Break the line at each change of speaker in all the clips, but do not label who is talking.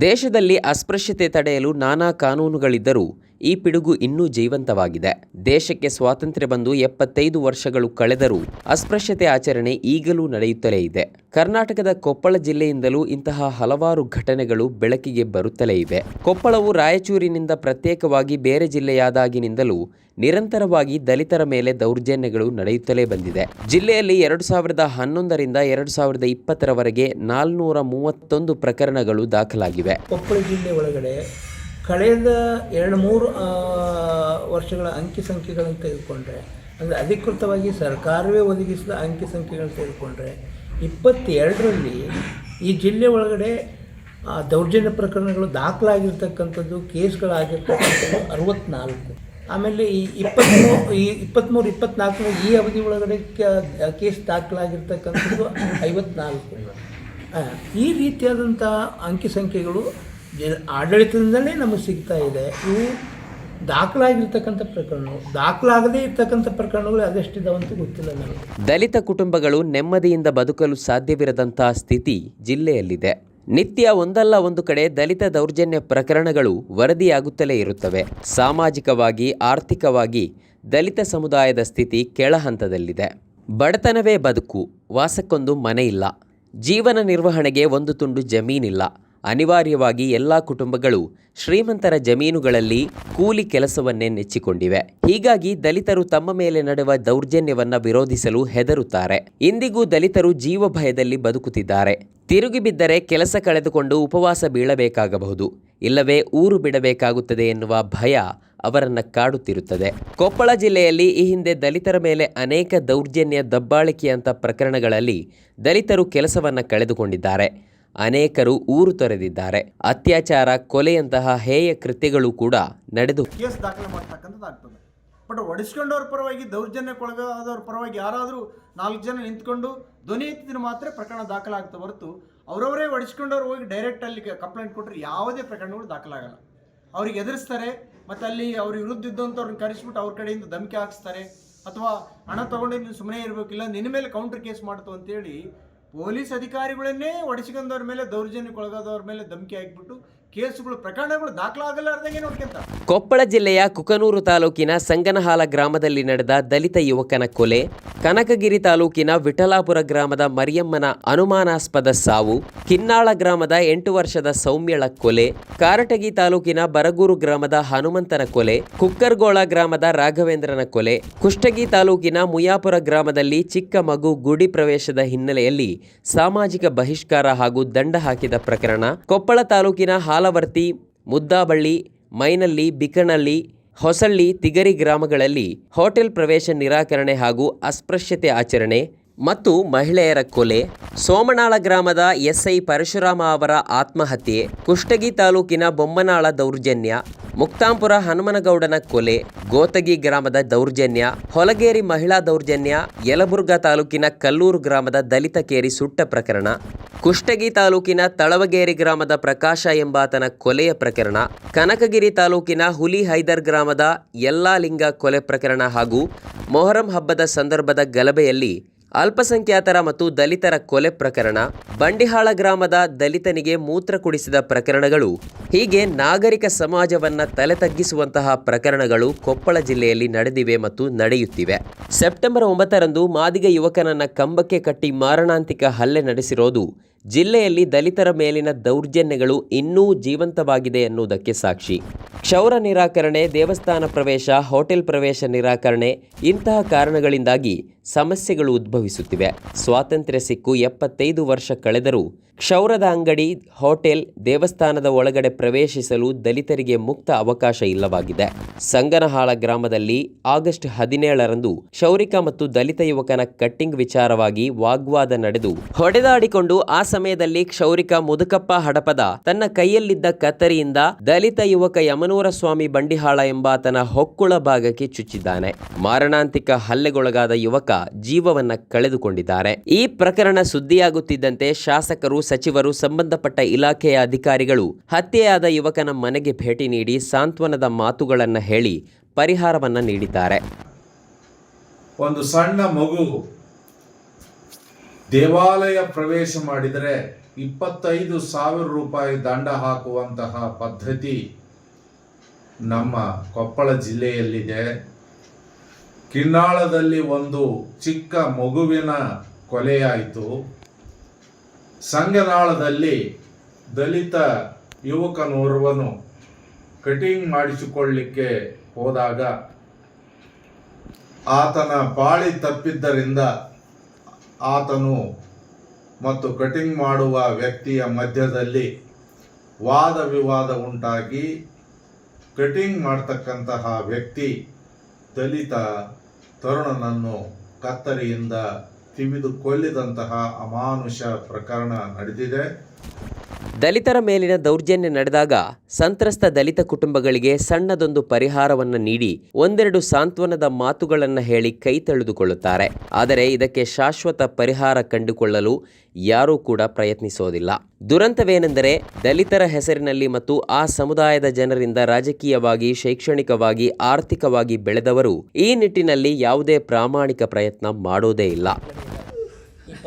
ದೇಶದಲ್ಲಿ ಅಸ್ಪೃಶ್ಯತೆ ತಡೆಯಲು ನಾನಾ ಕಾನೂನುಗಳಿದ್ದರೂ ಈ ಪಿಡುಗು ಇನ್ನೂ ಜೀವಂತವಾಗಿದೆ. ದೇಶಕ್ಕೆ ಸ್ವಾತಂತ್ರ್ಯ ಬಂದು ಎಪ್ಪತ್ತೈದು ವರ್ಷಗಳು ಕಳೆದರೂ ಅಸ್ಪೃಶ್ಯತೆ ಆಚರಣೆ ಈಗಲೂ ನಡೆಯುತ್ತಲೇ ಇದೆ. ಕರ್ನಾಟಕದ ಕೊಪ್ಪಳ ಜಿಲ್ಲೆಯಿಂದಲೂ ಇಂತಹ ಹಲವಾರು ಘಟನೆಗಳು ಬೆಳಕಿಗೆ ಬರುತ್ತಲೇ ಇವೆ. ಕೊಪ್ಪಳವು ರಾಯಚೂರಿನಿಂದ ಪ್ರತ್ಯೇಕವಾಗಿ ಬೇರೆ ಜಿಲ್ಲೆಯಾದಾಗಿನಿಂದಲೂ ನಿರಂತರವಾಗಿ ದಲಿತರ ಮೇಲೆ ದೌರ್ಜನ್ಯಗಳು ನಡೆಯುತ್ತಲೇ ಬಂದಿದೆ. ಜಿಲ್ಲೆಯಲ್ಲಿ ಎರಡು ಸಾವಿರದ ಹನ್ನೊಂದರಿಂದ ಎರಡು ಸಾವಿರದ ಇಪ್ಪತ್ತರವರೆಗೆ ನಾಲ್ನೂರ ಮೂವತ್ತೊಂದು ಪ್ರಕರಣಗಳು ದಾಖಲಾಗಿವೆ.
ಕೊಪ್ಪಳ ಜಿಲ್ಲೆ ಒಳಗಡೆ ಕಳೆದ ಎರಡು ಮೂರು ವರ್ಷಗಳ ಅಂಕಿ ಸಂಖ್ಯೆಗಳನ್ನು ತೆಗೆದುಕೊಂಡ್ರೆ, ಅಂದರೆ ಅಧಿಕೃತವಾಗಿ ಸರ್ಕಾರವೇ ಒದಗಿಸಿದ ಅಂಕಿ ಸಂಖ್ಯೆಗಳನ್ನು ತೆಗೆದುಕೊಂಡ್ರೆ, ಇಪ್ಪತ್ತೆರಡರಲ್ಲಿ ಈ ಜಿಲ್ಲೆ ಒಳಗಡೆ ದೌರ್ಜನ್ಯ ಪ್ರಕರಣಗಳು ದಾಖಲಾಗಿರ್ತಕ್ಕಂಥದ್ದು ಕೇಸ್ಗಳಾಗಿರ್ತಕ್ಕಂಥದ್ದು ಅರವತ್ನಾಲ್ಕು. ಆಮೇಲೆ ಈ ಇಪ್ಪತ್ತ್ಮೂರು ಈ ಇಪ್ಪತ್ತ್ಮೂರು ಇಪ್ಪತ್ನಾಲ್ಕನೇ ಈ ಅವಧಿ ಒಳಗಡೆ ಕೇಸ್ ದಾಖಲಾಗಿರ್ತಕ್ಕಂಥದ್ದು ಐವತ್ನಾಲ್ಕು. ಈ ರೀತಿಯಾದಂಥ ಅಂಕಿ ಸಂಖ್ಯೆಗಳು ಆಡಳಿತದಿಂದಲೇ ನಮಗೆ ಸಿಗ್ತಾ ಇದೆ. ಇವು ದಾಖಲಾಗಿರ್ತಕ್ಕಂಥ ಪ್ರಕರಣಗಳು, ದಾಖಲಾಗದೇ ಇರ್ತಕ್ಕಂಥ ಪ್ರಕರಣಗಳು ಅದೆಷ್ಟಿದಾವಂತೂ ಗೊತ್ತಿಲ್ಲ ನನಗೆ
ದಲಿತ ಕುಟುಂಬಗಳು ನೆಮ್ಮದಿಯಿಂದ ಬದುಕಲು ಸಾಧ್ಯವಿರದಂತಹ ಸ್ಥಿತಿ ಜಿಲ್ಲೆಯಲ್ಲಿದೆ. ನಿತ್ಯ ಒಂದಲ್ಲ ಒಂದು ಕಡೆ ದಲಿತ ದೌರ್ಜನ್ಯ ಪ್ರಕರಣಗಳು ವರದಿಯಾಗುತ್ತಲೇ ಇರುತ್ತವೆ. ಸಾಮಾಜಿಕವಾಗಿ, ಆರ್ಥಿಕವಾಗಿ ದಲಿತ ಸಮುದಾಯದ ಸ್ಥಿತಿ ಕೆಳಹಂತದಲ್ಲಿದೆ ಬಡತನವೇ ಬದುಕು, ವಾಸಕ್ಕೊಂದು ಮನೆ ಇಲ್ಲ. ಜೀವನ ನಿರ್ವಹಣೆಗೆ ಒಂದು ತುಂಡು ಜಮೀನಿಲ್ಲ. ಅನಿವಾರ್ಯವಾಗಿ ಎಲ್ಲ ಕುಟುಂಬಗಳು ಶ್ರೀಮಂತರ ಜಮೀನುಗಳಲ್ಲಿ ಕೂಲಿ ಕೆಲಸವನ್ನೇ ನೆಚ್ಚಿಕೊಂಡಿವೆ. ಹೀಗಾಗಿ ದಲಿತರು ತಮ್ಮ ಮೇಲೆ ನಡೆಯುವ ದೌರ್ಜನ್ಯವನ್ನು ವಿರೋಧಿಸಲು ಹೆದರುತ್ತಾರೆ. ಇಂದಿಗೂ ದಲಿತರು ಜೀವ ಭಯದಲ್ಲಿ ಬದುಕುತ್ತಿದ್ದಾರೆ. ತಿರುಗಿ ಬಿದ್ದರೆ ಕೆಲಸ ಕಳೆದುಕೊಂಡು ಉಪವಾಸ ಬೀಳಬೇಕಾಗಬಹುದು. ಇಲ್ಲವೇ ಊರು ಬಿಡಬೇಕಾಗುತ್ತದೆ ಎನ್ನುವ ಭಯ ಅವರನ್ನು ಕಾಡುತ್ತಿರುತ್ತದೆ. ಕೊಪ್ಪಳ ಜಿಲ್ಲೆಯಲ್ಲಿ ಈ ಹಿಂದೆ ದಲಿತರ ಮೇಲೆ ಅನೇಕ ದೌರ್ಜನ್ಯ ದಬ್ಬಾಳಿಕೆಯಂಥ ಪ್ರಕರಣಗಳಲ್ಲಿ ದಲಿತರು ಕೆಲಸವನ್ನ ಕಳೆದುಕೊಂಡಿದ್ದಾರೆ. ಅನೇಕರು ಊರು ತೊರೆದಿದ್ದಾರೆ. ಅತ್ಯಾಚಾರ, ಕೊಲೆಯಂತಹ ಹೇಯ ಕೃತ್ಯಗಳು ಕೂಡ ನಡೆದು
ಕೇಸ್ ದಾಖಲೆ ಮಾಡ್ತಕ್ಕಂಥದ್ದು ಆಗ್ತದೆ. ಬಟ್ ಒಡಿಸ್ಕೊಂಡವ್ರ ಪರವಾಗಿ ದೌರ್ಜನ್ಯಕ್ಕೊಳಗಾದವ್ರ ಪರವಾಗಿ ಯಾರಾದರೂ ನಾಲ್ಕು ಜನ ನಿಂತ್ಕೊಂಡು ಧ್ವನಿ ಎತ್ತಿದ್ರೆ ಮಾತ್ರ ಪ್ರಕರಣ ದಾಖಲಾಗ್ತಾ ಹೊರತು ಅವರವರೇ ಒಡಿಸ್ಕೊಂಡವ್ರು ಹೋಗಿ ಡೈರೆಕ್ಟ್ ಅಲ್ಲಿ ಕಂಪ್ಲೇಂಟ್ ಕೊಟ್ಟರೆ ಯಾವುದೇ ಪ್ರಕರಣಗಳು ದಾಖಲಾಗಲ್ಲ. ಅವ್ರಿಗೆ ಎದುರಿಸ್ತಾರೆ, ಮತ್ತು ಅಲ್ಲಿ ಅವ್ರ ವಿರುದ್ಧ ಇದ್ದಂಥವ್ರನ್ನ ಕರೆಸ್ಬಿಟ್ಟು ಅವ್ರ ಕಡೆಯಿಂದ ಧಮಕಿ ಹಾಕ್ಸ್ತಾರೆ, ಅಥವಾ ಹಣ ತಗೊಂಡು ನೀವು ಸುಮ್ಮನೆ ಇರಬೇಕಿಲ್ಲ ನಿನ್ನ ಮೇಲೆ ಕೌಂಟರ್ ಕೇಸ್ ಮಾಡ್ತು ಅಂತೇಳಿ ಪೊಲೀಸ್ ಅಧಿಕಾರಿಗಳನ್ನೇ ಒಡಿಸ್ಕೊಂಡವ್ರ ಮೇಲೆ ದೌರ್ಜನ್ಯಕ್ಕೊಳಗಾದವ್ರ ಮೇಲೆ ಧಮಕಿ ಹಾಕ್ಬಿಟ್ಟು ಕೇಸುಗಳು, ಪ್ರಕರಣಗಳು ದಾಖಲಾಗಲಾರ್ದಂಗೆ ನೋಡ್ಕೊಂತ
ಕೊಪ್ಪಳ ಜಿಲ್ಲೆಯ ಕುಕನೂರು ತಾಲೂಕಿನ ಸಂಗನಹಾಲ ಗ್ರಾಮದಲ್ಲಿ ನಡೆದ ದಲಿತ ಯುವಕನ ಕೊಲೆ, ಕನಕಗಿರಿ ತಾಲೂಕಿನ ವಿಠಲಾಪುರ ಗ್ರಾಮದ ಮರಿಯಮ್ಮನ ಅನುಮಾನಾಸ್ಪದ ಸಾವು, ಕಿನ್ನಾಳ ಗ್ರಾಮದ ಎಂಟು ವರ್ಷದ ಸೌಮ್ಯಳ ಕೊಲೆ, ಕಾರಟಗಿ ತಾಲೂಕಿನ ಬರಗೂರು ಗ್ರಾಮದ ಹನುಮಂತನ ಕೊಲೆ, ಕುಕ್ಕರ್ಗೋಳ ಗ್ರಾಮದ ರಾಘವೇಂದ್ರನ ಕೊಲೆ, ಕುಷ್ಟಗಿ ತಾಲೂಕಿನ ಮುಯಾಪುರ ಗ್ರಾಮದಲ್ಲಿ ಚಿಕ್ಕ ಮಗು ಗುಡಿ ಪ್ರವೇಶದ ಹಿನ್ನೆಲೆಯಲ್ಲಿ ಸಾಮಾಜಿಕ ಬಹಿಷ್ಕಾರ ಹಾಗೂ ದಂಡ ಹಾಕಿದ ಪ್ರಕರಣ, ಕೊಪ್ಪಳ ತಾಲೂಕಿನ ಹಾಲವರ್ತಿ ಮುದ್ದಾಬಳ್ಳಿ ಮೈನಳ್ಳಿ ಬಿಕನಳ್ಳಿ ಹೊಸಳ್ಳಿ ತಿಗರಿ ಗ್ರಾಮಗಳಲ್ಲಿ ಹೋಟೆಲ್ ಪ್ರವೇಶ ನಿರಾಕರಣೆ ಹಾಗೂ ಅಸ್ಪೃಶ್ಯತೆ ಆಚರಣೆ ಮತ್ತು ಮಹಿಳೆಯರ ಕೊಲೆ. ಸೋಮನಾಳ ಗ್ರಾಮದ ಎಸ್ಐ ಪರಶುರಾಮ ಅವರ ಆತ್ಮಹತ್ಯೆ. ಕುಷ್ಟಗಿ ತಾಲೂಕಿನ ಬೊಮ್ಮನಾಳ ದೌರ್ಜನ್ಯ. ಮುಕ್ತಾಂಪುರ ಹನುಮನಗೌಡನ ಕೊಲೆ. ಗೋತಗಿ ಗ್ರಾಮದ ದೌರ್ಜನ್ಯ. ಹೊಲಗೇರಿ ಮಹಿಳಾ ದೌರ್ಜನ್ಯ. ಯಲಬುರ್ಗಾ ತಾಲೂಕಿನ ಕಲ್ಲೂರು ಗ್ರಾಮದ ದಲಿತ ಕೇರಿ ಸುಟ್ಟ ಪ್ರಕರಣ. ಕುಷ್ಟಗಿ ತಾಲೂಕಿನ ತಳವಗೇರಿ ಗ್ರಾಮದ ಪ್ರಕಾಶ ಎಂಬಾತನ ಕೊಲೆಯ ಪ್ರಕರಣ. ಕನಕಗಿರಿ ತಾಲೂಕಿನ ಹುಲಿ ಹೈದರ್ ಗ್ರಾಮದ ಯಲ್ಲಾಲಿಂಗ ಕೊಲೆ ಪ್ರಕರಣ ಹಾಗೂ ಮೊಹರಂ ಹಬ್ಬದ ಸಂದರ್ಭದ ಗಲಭೆಯಲ್ಲಿ ಅಲ್ಪಸಂಖ್ಯಾತರ ಮತ್ತು ದಲಿತರ ಕೊಲೆ ಪ್ರಕರಣ, ಬಂಡಿಹಾಳ ಗ್ರಾಮದ ದಲಿತನಿಗೆ ಮೂತ್ರ ಕುಡಿಸಿದ ಪ್ರಕರಣಗಳು, ಹೀಗೆ ನಾಗರಿಕ ಸಮಾಜವನ್ನ ತಲೆ ತಗ್ಗಿಸುವಂತಹ ಪ್ರಕರಣಗಳು ಕೊಪ್ಪಳ ಜಿಲ್ಲೆಯಲ್ಲಿ ನಡೆದಿವೆ ಮತ್ತು ನಡೆಯುತ್ತಿವೆ. ಸೆಪ್ಟೆಂಬರ್ ಒಂಬತ್ತರಂದು ಮಾದಿಗ ಯುವಕನನ್ನ ಕಂಬಕ್ಕೆ ಕಟ್ಟಿ ಮಾರಣಾಂತಿಕ ಹಲ್ಲೆ ನಡೆಸಿರೋದು ಜಿಲ್ಲೆಯಲ್ಲಿ ದಲಿತರ ಮೇಲಿನ ದೌರ್ಜನ್ಯಗಳು ಇನ್ನೂ ಜೀವಂತವಾಗಿದೆ ಎನ್ನುವುದಕ್ಕೆ ಸಾಕ್ಷಿ. ಕ್ಷೌರ ನಿರಾಕರಣೆ, ದೇವಸ್ಥಾನ ಪ್ರವೇಶ, ಹೋಟೆಲ್ ಪ್ರವೇಶ ನಿರಾಕರಣೆ ಇಂತಹ ಕಾರಣಗಳಿಂದಾಗಿ ಸಮಸ್ಯೆಗಳು ಉದ್ಭವಿಸುತ್ತಿವೆ. ಸ್ವಾತಂತ್ರ್ಯ ಸಿಕ್ಕು ಎಪ್ಪತ್ತೈದು ವರ್ಷ ಕಳೆದರೂ ಕ್ಷೌರದ ಅಂಗಡಿ, ಹೋಟೆಲ್, ದೇವಸ್ಥಾನದ ಒಳಗಡೆ ಪ್ರವೇಶಿಸಲು ದಲಿತರಿಗೆ ಮುಕ್ತ ಅವಕಾಶ ಇಲ್ಲವಾಗಿದೆ. ಸಂಗನಹಾಳ ಗ್ರಾಮದಲ್ಲಿ ಆಗಸ್ಟ್ ಹದಿನೇಳರಂದು ಕ್ಷೌರಿಕ ಮತ್ತು ದಲಿತ ಯುವಕನ ಕಟ್ಟಿಂಗ್ ವಿಚಾರವಾಗಿ ವಾಗ್ವಾದ ನಡೆದು ಹೊಡೆದಾಡಿಕೊಂಡು ಆ ಸಮಯದಲ್ಲಿ ಕ್ಷೌರಿಕ ಮುದುಕಪ್ಪ ಹಡಪದ ತನ್ನ ಕೈಯಲ್ಲಿದ್ದ ಕತ್ತರಿಯಿಂದ ದಲಿತ ಯುವಕ ಯಮನೂರ ಸ್ವಾಮಿ ಬಂಡಿಹಾಳ ಎಂಬಾತನ ಹೊಕ್ಕುಳ ಭಾಗಕ್ಕೆ ಚುಚ್ಚಿದ್ದಾನೆ. ಮಾರಣಾಂತಿಕ ಹಲ್ಲೆಗೊಳಗಾದ ಯುವಕ ಜೀವವನ್ನ ಕಳೆದುಕೊಂಡಿದ್ದಾರೆ. ಈ ಪ್ರಕರಣ ಸುದ್ದಿಯಾಗುತ್ತಿದ್ದಂತೆ ಶಾಸಕರು, ಸಚಿವರು, ಸಂಬಂಧಪಟ್ಟ ಇಲಾಖೆಯ ಅಧಿಕಾರಿಗಳು ಹತ್ಯೆಯಾದ ಯುವಕನ ಮನೆಗೆ ಭೇಟಿ ನೀಡಿ ಸಾಂತ್ವನದ ಮಾತುಗಳನ್ನ ಹೇಳಿ ಪರಿಹಾರವನ್ನ ನೀಡಿದ್ದಾರೆ.
ಒಂದು ಸಣ್ಣ ಮಗು ದೇವಾಲಯ ಪ್ರವೇಶ ಮಾಡಿದರೆ ಇಪ್ಪತ್ತೈದು ಸಾವಿರ ರೂಪಾಯಿ ದಂಡ ಹಾಕುವಂತಹ ಪದ್ಧತಿ ನಮ್ಮ ಕೊಪ್ಪಳ ಜಿಲ್ಲೆಯಲ್ಲಿದೆ. ಕಿನ್ನಾಳದಲ್ಲಿ ಒಂದು ಚಿಕ್ಕ ಮಗುವಿನ ಕೊಲೆಯಾಯಿತು. ಸಂಗನಾಳದಲ್ಲಿ ದಲಿತ ಯುವಕನೋರ್ವನು ಕಟಿಂಗ್ ಮಾಡಿಸಿಕೊಳ್ಳಿಕ್ಕೆ ಹೋದಾಗ ಆತನ ಬಾಳಿ ತಪ್ಪಿದ್ದರಿಂದ ಆತನು ಮತ್ತು ಕಟಿಂಗ್ ಮಾಡುವ ವ್ಯಕ್ತಿಯ ಮಧ್ಯದಲ್ಲಿ ವಾದ ವಿವಾದ ಉಂಟಾಗಿ ಕಟಿಂಗ್ ಮಾಡ್ತಕ್ಕಂತಹ ವ್ಯಕ್ತಿ ದಲಿತ ತರುಣನನ್ನು ಕತ್ತರಿಯಿಂದ ತಿವಿದು ಕೊಲ್ಲಿದಂತಹ ಅಮಾನುಷ ಪ್ರಕರಣ ನಡೆದಿದೆ.
ದಲಿತರ ಮೇಲಿನ ದೌರ್ಜನ್ಯ ನಡೆದಾಗ ಸಂತ್ರಸ್ತ ದಲಿತ ಕುಟುಂಬಗಳಿಗೆ ಸಣ್ಣದೊಂದು ಪರಿಹಾರವನ್ನು ನೀಡಿ ಒಂದೆರಡು ಸಾಂತ್ವನದ ಮಾತುಗಳನ್ನು ಹೇಳಿ ಕೈ ತಳೆದುಕೊಳ್ಳುತ್ತಾರೆ. ಆದರೆ ಇದಕ್ಕೆ ಶಾಶ್ವತ ಪರಿಹಾರ ಕಂಡುಕೊಳ್ಳಲು ಯಾರೂ ಕೂಡ ಪ್ರಯತ್ನಿಸೋದಿಲ್ಲ. ದುರಂತವೇನೆಂದರೆ ದಲಿತರ ಹೆಸರಿನಲ್ಲಿ ಮತ್ತು ಆ ಸಮುದಾಯದ ಜನರಿಂದ ರಾಜಕೀಯವಾಗಿ, ಶೈಕ್ಷಣಿಕವಾಗಿ, ಆರ್ಥಿಕವಾಗಿ ಬೆಳೆದವರು ಈ ನಿಟ್ಟಿನಲ್ಲಿ ಯಾವುದೇ ಪ್ರಾಮಾಣಿಕ ಪ್ರಯತ್ನ ಮಾಡೋದೇ ಇಲ್ಲ.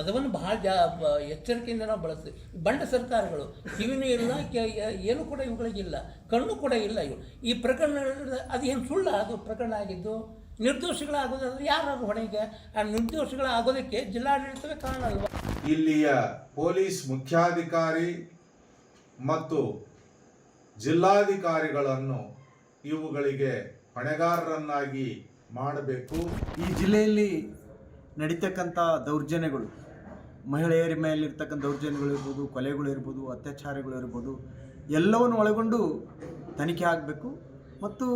ಪದವನ್ನು ಬಹಳ ಜಾ ಬ- ಎಚ್ಚರಿಕೆಯಿಂದ ನಾವು ಬಳಸ್ತೀವಿ. ಬಂಡ ಸರ್ಕಾರಗಳು ಕಿವಿನೂ ಇಲ್ಲ ಕೆ- ಏನು ಕೂಡ ಇವುಗಳಿಗಿಲ್ಲ ಕಣ್ಣು ಕೂಡ ಇಲ್ಲ ಇವು. ಈ ಪ್ರಕರಣ ಅದು ಏನು ಸುಳ್ಳ ಅದು ಪ್ರಕರಣ ಆಗಿದ್ದು ನಿರ್ದೋಷಿಗಳಾಗೋದಾದ್ರೆ ಯಾರು ಹೊಣೆಗೆ ಆ ನಿರ್ದೋಷಿಗಳಾಗೋದಕ್ಕೆ ಜಿಲ್ಲಾಡಳಿತವೇ ಕಾರಣ ಅಲ್ವಾ?
ಇಲ್ಲಿಯ ಪೊಲೀಸ್ ಮುಖ್ಯಾಧಿಕಾರಿ ಮತ್ತು ಜಿಲ್ಲಾಧಿಕಾರಿಗಳನ್ನು ಇವುಗಳಿಗೆ ಹೊಣೆಗಾರರನ್ನಾಗಿ ಮಾಡಬೇಕು.
ಈ ಜಿಲ್ಲೆಯಲ್ಲಿ ನಡೀತಕ್ಕಂಥ ದೌರ್ಜನ್ಯಗಳು ಮಹಿಳೆಯರ ಮೇಲಿರ್ತಕ್ಕಂಥ ದೌರ್ಜನ್ಯಗಳು ಇರ್ಬೋದು, ಕೊಲೆಗಳು ಇರ್ಬೋದು, ಅತ್ಯಾಚಾರಗಳು ಇರ್ಬೋದು, ಎಲ್ಲವನ್ನು ಒಳಗೊಂಡು ತನಿಖೆ ಆಗಬೇಕು. ಮತ್ತು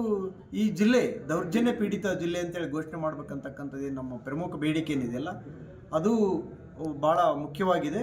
ಈ ಜಿಲ್ಲೆ, ದೌರ್ಜನ್ಯ ಪೀಡಿತ ಜಿಲ್ಲೆ ಅಂತೇಳಿ ಘೋಷಣೆ ಮಾಡ್ಬೇಕಂತಕ್ಕಂಥದ್ದು ನಮ್ಮ ಪ್ರಮುಖ ಬೇಡಿಕೆ ಏನಿದೆಯಲ್ಲ ಅದು ಭಾಳ ಮುಖ್ಯವಾಗಿದೆ.